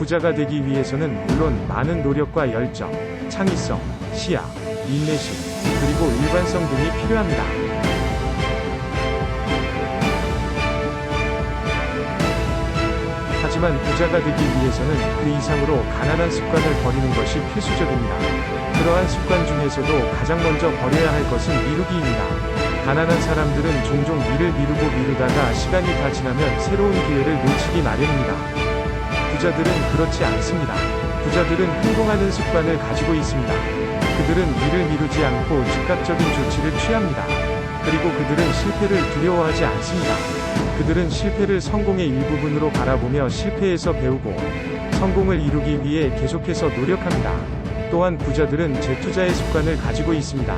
부자가 되기 위해서는 물론 많은 노력과 열정, 창의성, 시야, 인내심, 그리고 일관성 등이 필요합니다. 하지만 부자가 되기 위해서는 그 이상으로 가난한 습관을 버리는 것이 필수적입니다. 그러한 습관 중에서도 가장 먼저 버려야 할 것은 미루기입니다. 가난한 사람들은 종종 일을 미루고 미루다가 시간이 다 지나면 새로운 기회를 놓치기 마련입니다. 부자들은 그렇지 않습니다. 부자들은 행동하는 습관을 가지고 있습니다. 그들은 일을 미루지 않고 즉각적인 조치를 취합니다. 그리고 그들은 실패를 두려워하지 않습니다. 그들은 실패를 성공의 일부분으로 바라보며 실패에서 배우고 성공을 이루기 위해 계속해서 노력합니다. 또한 부자들은 재투자의 습관을 가지고 있습니다.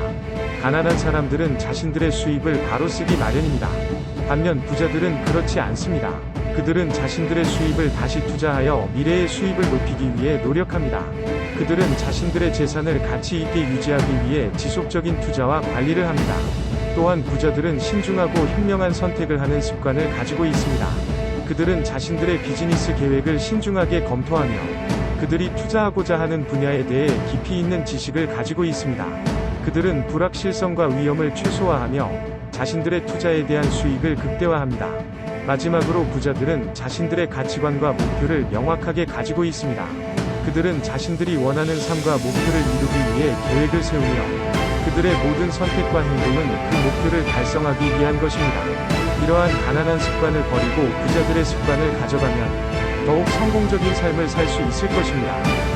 가난한 사람들은 자신들의 수입을 바로 쓰기 마련입니다. 반면 부자들은 그렇지 않습니다. 그들은 자신들의 수입을 다시 투자하여 미래의 수입을 높이기 위해 노력합니다. 그들은 자신들의 재산을 가치 있게 유지하기 위해 지속적인 투자와 관리를 합니다. 또한 부자들은 신중하고 현명한 선택을 하는 습관을 가지고 있습니다. 그들은 자신들의 비즈니스 계획을 신중하게 검토하며 그들이 투자하고자 하는 분야에 대해 깊이 있는 지식을 가지고 있습니다. 그들은 불확실성과 위험을 최소화하며 자신들의 투자에 대한 수익을 극대화합니다. 마지막으로 부자들은 자신들의 가치관과 목표를 명확하게 가지고 있습니다. 그들은 자신들이 원하는 삶과 목표를 이루기 위해 계획을 세우며 그들의 모든 선택과 행동은 그 목표를 달성하기 위한 것입니다. 이러한 가난한 습관을 버리고 부자들의 습관을 가져가면 더욱 성공적인 삶을 살 수 있을 것입니다.